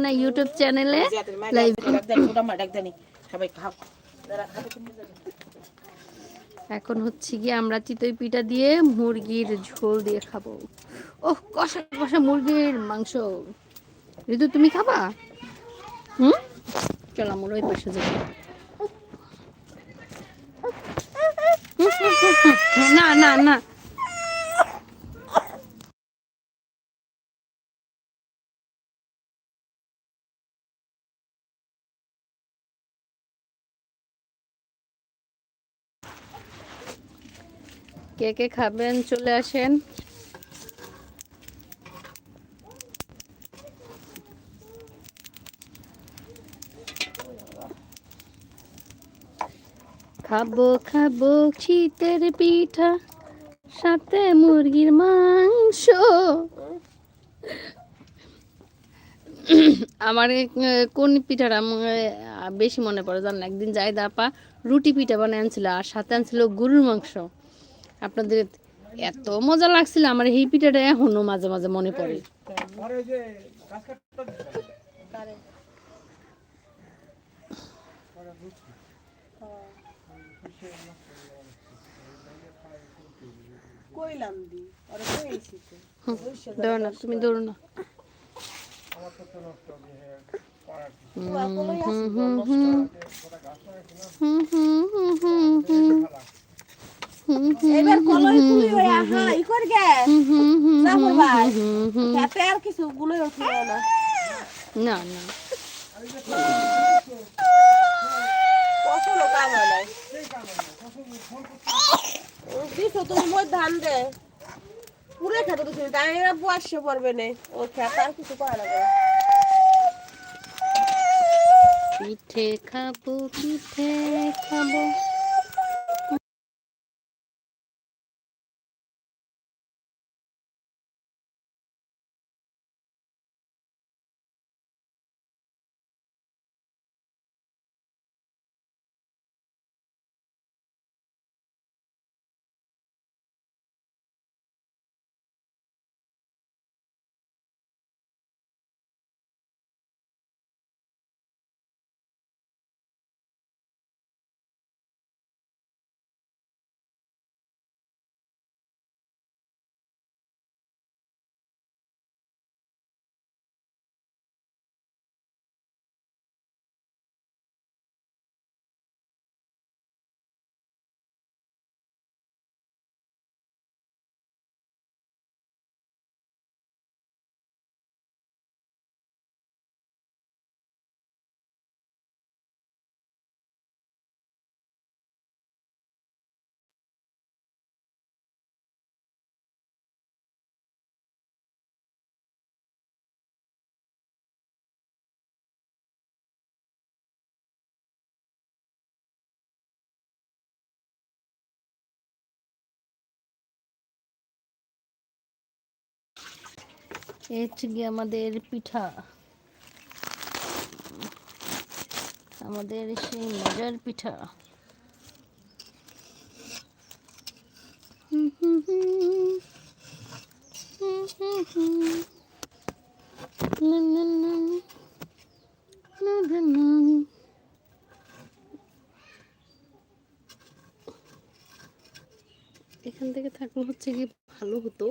Sultana YouTube চ্যানেলে live এখন হচ্ছে গিয়ে আমরা চিতই পিঠা দিয়ে মুরগির ঝোল দিয়ে খাব। ওহ কষা কষা মুরগির মাংস। ঋতু তুমি খাবা? হুম? চল আমরা ওই পাশে যাব না না না। কে কে খাবেন? চলে আসেন। খাব খাব শীতের পিঠা, সাথে মুরগির মাংস। আমার কোন পিঠাটা বেশি মনে পড়ে জানেন? একদিন যাই আপা রুটি পিঠা বানিয়ে আনছিল আর সাথে আনছিল গরুর মাংস। আপনাদের এত মজা লাগছিল আমার এই পিঠাটা এখনও মাঝে মাঝে মনে পড়ে। কইলাম দি ওরা কইছি তো। দৌড় না তুমি দৌড়ো না। পুরা কলই আছে তো নষ্ট। এবার কলই কুলি হয়ে আহা ই কর গে জাফর ভাই খেতে আর কিছু গুলো উঠল না। না না। কখনো কাম হয় দিছো তুমি মই ধান দে। পুরে খেতে তো তাই এরা বসে পড়বে না। ও খেতে আর কিছু করা লাগবে পিঠে খাব পিঠে খাব। এই হচ্ছে গিয়ে আমাদের পিঠা আমাদের সেই মজার পিঠা। এখান থেকে থাকলে হচ্ছে কি ভালো হতো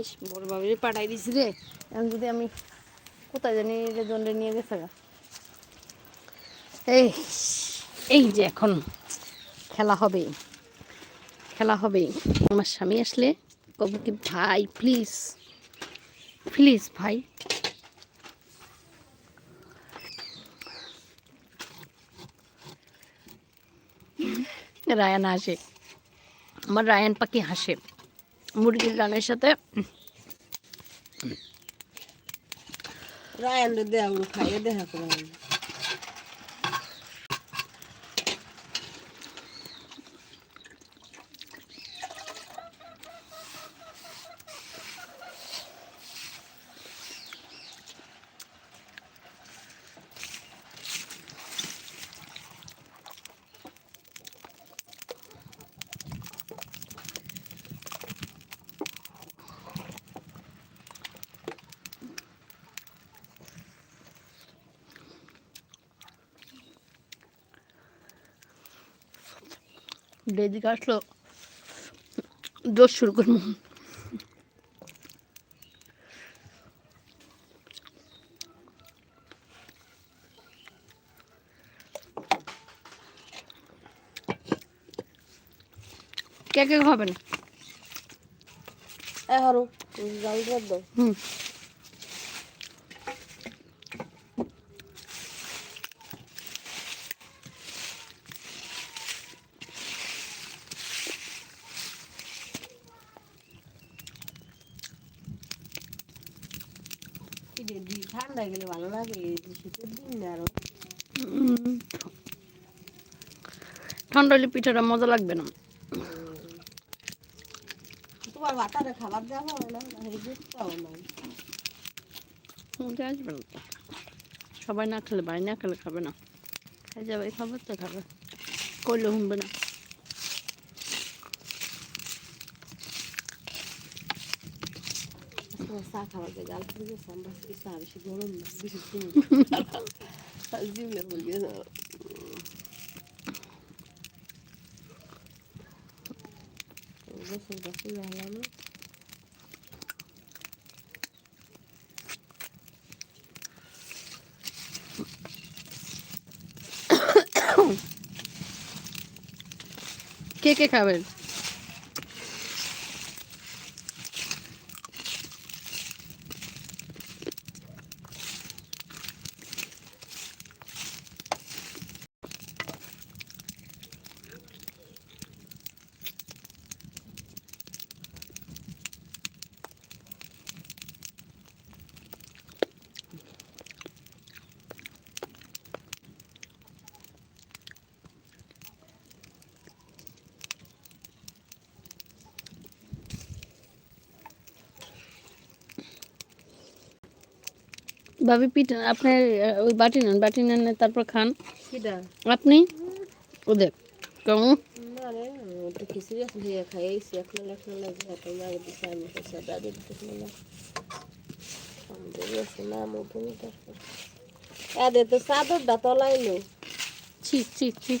ইস, বড় বাবিরে পাঠাই দিছি রে। এখন যদি আমি কোথায় জানি রে নিয়ে গেছে। এই এই যে এখন খেলা হবে। খেলা হবে। আমার স্বামী আসলে কব কি ভাই প্লিজ প্লিজ ভাই। রায়ান হাসে আমার রায়ান পাখি হাসে। মুরগির ডানের সাথে। রায়ান দেওয়া খাইয়ে দেখা করে এদিকে আসলো। দোষ শুরু করব। কে কে খাবেন? এ হরু জাল দাও হুম এই যে দি ঠান্ডা গেলে ভালো লাগে এই যে শীতের দিন না আরও উম, ঠান্ডা হলে পিঠাটা মজা লাগবে না। তোমার খাবার দেওয়া না? এই দুধটাও নাই মজা আসবে না তো। সবাই না খেলে ভাই না খেলে খাবে না। খাই যাবে খাবার তো খাবে। করলে শুনবে না। তোমার চা খাবার দিয়ে গাল ফুলে গেছে আমরা এই চা বেশি গরম না বেশি চিনি জিমলে বলবে গোসল ভাবি পিঠা আপনার আহ, ওই বাটি নেন বাটি নেন তারপর খান আপনি ওদের কেমন চাদরটা তলাইলো ছি ছি ছি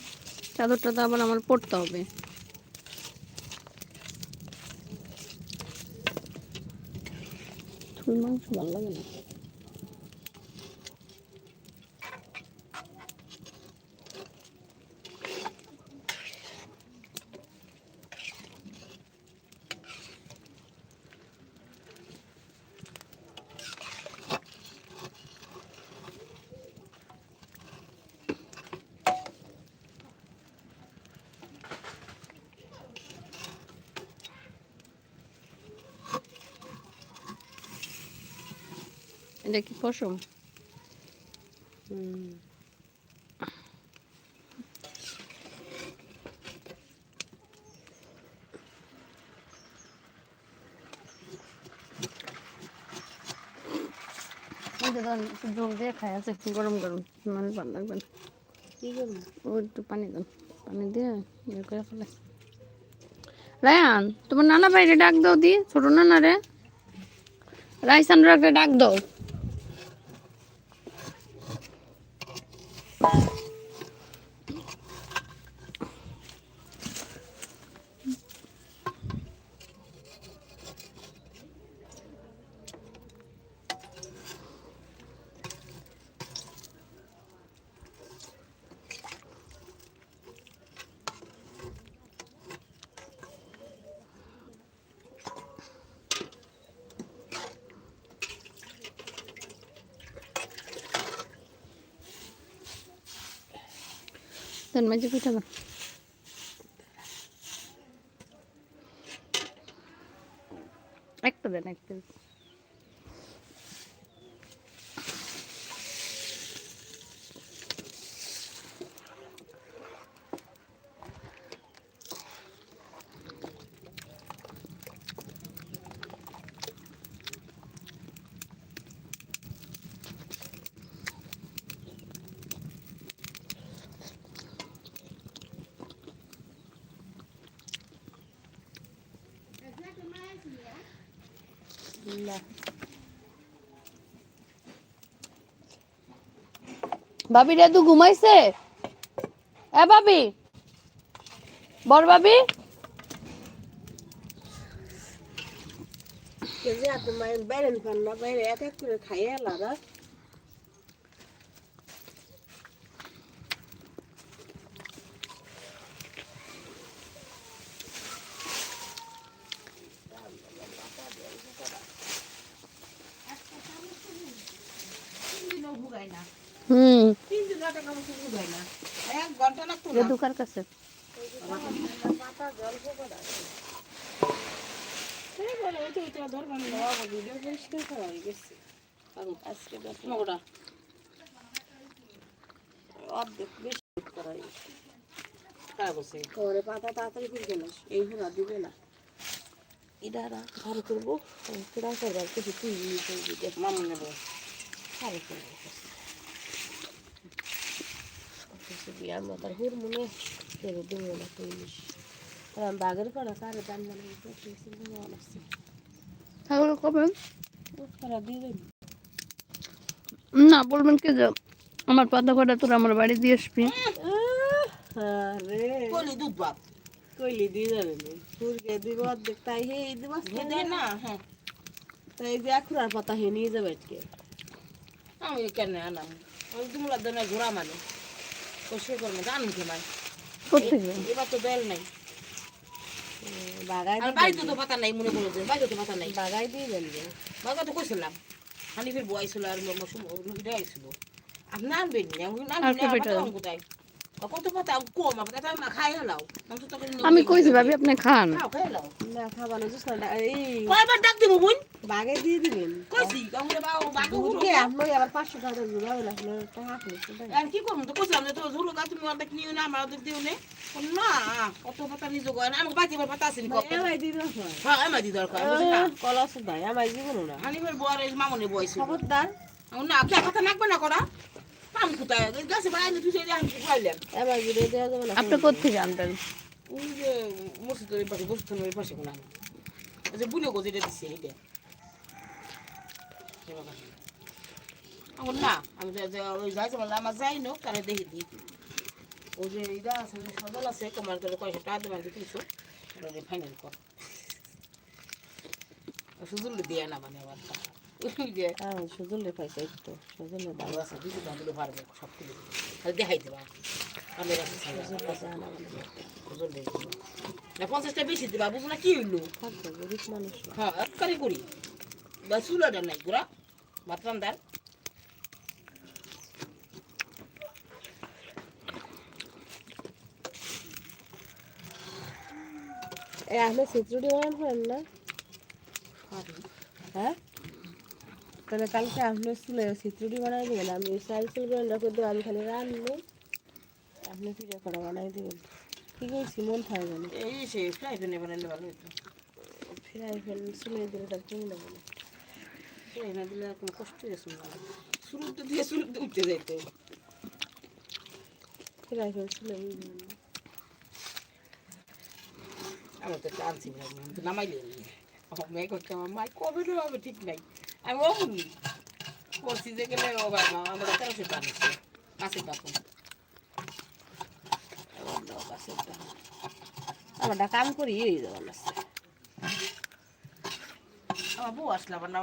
চাদরটা তো আবার আমার পড়তে হবে মাংস ভালো লাগে না এটা কি পশম? জল দিয়ে খাই আছে গরম গরম মানে ভালো লাগবে না। কি করব ও একটু পানি দেন পানি দিয়ে ইয়ে করে ফেলে। রায়ান তোমার নানা বাইরে ডাক দাও দি ছোট নানা রে। রাইসানরাকে ডাক দাও। মাঝে পিঠা দাও একটা দেন একটা দেন। না ভাবি রে তু ঘুমাইছে? এ ভাবি। বড় ভাবি। বাইরে না, বাইরে এক এক করে খাইয়ে আলাদা হুম তিন দিন রাতে কাম শুরু হয় না এক ঘণ্টা লাগতো এ না দোকান কাছে পাতা জল পোকা এই বলে ওই তো ওইটা ধরবেন না ভিডিও পরিষ্কার করা হয়ে গেছে আজকে দশ মগটা অর্ধেক বেশি হয়ে পাতা তাড়াতাড়ি না। এই দিবে না ইডারা ভালো করব কেডা করবার কিছু তুই মামু নেব ভালো করব বিয়ার মতার হুর মনে কেড়ে দেবো না পুলিশ। কারণ বাঘের পড়া কারে দান মানে আসছে। তাহলে কবে? তারা দিয়ে দেবে না বলবেন কি যে আমার পাতা কটা তোর আমার বাড়ি দিয়ে আসবি। আরে। কইলি দুধ বাপ কইলি দিয়ে যাবে সুরকে দিব অর্ধেক তাই হে এই দিব না হ্যাঁ। তাই যে আখুরার পাতা হে নিয়ে যাবে আজকে। আমি কেন আনাম? ওই দুমলা দনে ঘোরা মানে। কষে করবে জানুন কে মাই এবার তো বেল নাই বাগাই আর বাড়িতে তো পাতা নাই মনে করো যে বাড়িতে তো পাতা নাই বাগাই দিয়ে যে বাবা তো কইছিলাম হানি ফির বয়ছিল আর রুগীটা আইছিল আপনি আনবেন না আমি আর আনবেন কে না কোথায় আমি কইছি ভাবি আপনি খান। বাগে দিয়ে দিবেন কইছি আবার পাঁচশো টাকা জোড়া হলে আপনার কি করব তো কইছিলাম যে তো ঝুলো গা তুমি অর্ধেক নিও না আমার অর্ধেক দিও না। না কত পাতা নিজে গয় না আমি বাকি পাতা আসেনি কত এলাই দিয়ে হ্যাঁ আমার দি দরকার বুঝলি না কলস নাই আমার না হানিফের বর মামনে বয়স খবরদার না কথা নাকবে না করা? আপনি কোথেকে আনবেন আমার না আমি ওই বললাম আমার যাই নো দেখি দিই ওই যে এইটা আছে সদল আছে কমার করে কয়শো টাকা দেবেন দিতেছো ওটা ফাইনাল কর। সুজুল দিয়ে না মানে আবার সুজলে পাইছে একটু সুজলে দাম আচ্ছা দিদি দাঁড়িয়ে পারবে সব কিছু খালি দেখাই দেবা। আমি। না পঞ্চাশটা বেশি দিবা বুঝো না কি হইল? গরিব মানুষ হ্যাঁ কারি করি বা চুলাটা নাই গুড়া বানান না? হ্যাঁ? তাহলে কালকে আপনি চুলে চিত্রটি বানাই দিবেন আমি চাল চুল করে রাখে দেবো আমি খালি রান্নু। আপনি পিঠা করা বানাই দিবেন? কি কইছি মন থাকবে না এই সে ফ্রাই প্যানে বানাইলে ভালো হতো। ফিরাই ফেল চুলে দিলে তার কিনে দেবো না ফ্রাই না দিলে কোনো কষ্ট গেছে না। শুরুতে দিয়ে শুরুতে উঠতে যাইতো। ফিরাই ফেল চুলে। আমার তো আমি নামাইলে আমার মেয়ে করছে আমার মাই কবে হবে ঠিক নাই। আমি অমনি করছি যে গেলে ও বাবা আমরা তেরোশো নিচ্ছে কাছে টাকা আমার কাম করি এই দেওয়া লাগছে আমার বউ আসলে আবার না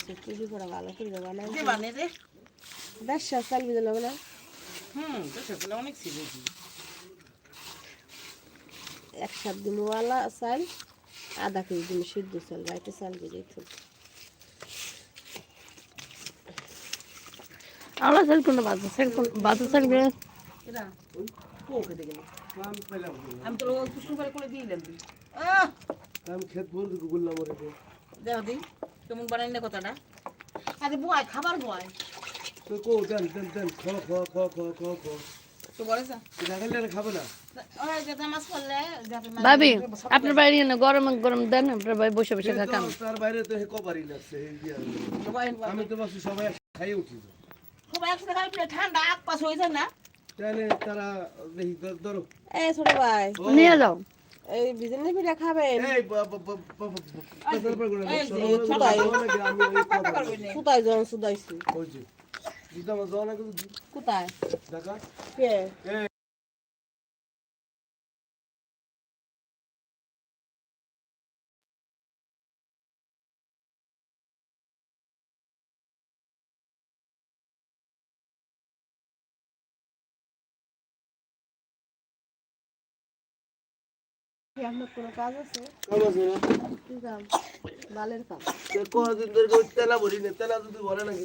চিত্রটি করা ভালো করে বানাই যে মানে রে বেশ চাল নেবে না হুম সেগুলো অনেক ছিলেছি এক সাত দিন ওয়ালা চাল আধা কেজি দিন সিদ্ধ চাল রাইতে চাল বেজে তো। আলাদা সাইড কোনটা বাজে? সাইড কোন বাজে সাইড গেলে আমি তো কুসুম করে করে দিলাম আহ! আমি খেত বন্ধু বললাম ওরে তো। দেখো দি কেমন বানাই না কথাটা। আরে বয় খাবার বয়। তো কো দেন দেন দেন খ খ খ খ খ খ ভাবি আপনার বাড়ি না গরম গরম দেন আপনার বাড়ি বসে বসে খাকাম তার বাইরে তো কবারই লাগছে আমি। তো ভাবছি সবাই খাই উঠি সবাই একসাথে খাই ঠান্ডা আগ পাশ হয়ে না? তাহলে তারা দেখি ধরো এ ছোট ভাই। নিয়ে যাও। এই বিজনে পিঠা খাবেন। এই কবারই। সুতাই জন যে, দিদা আমার যাওয়া না কোথায় দেখা কে বালের কাম কদিন ধরে তেলা ভরি না তেলা যদি ভরে নাকি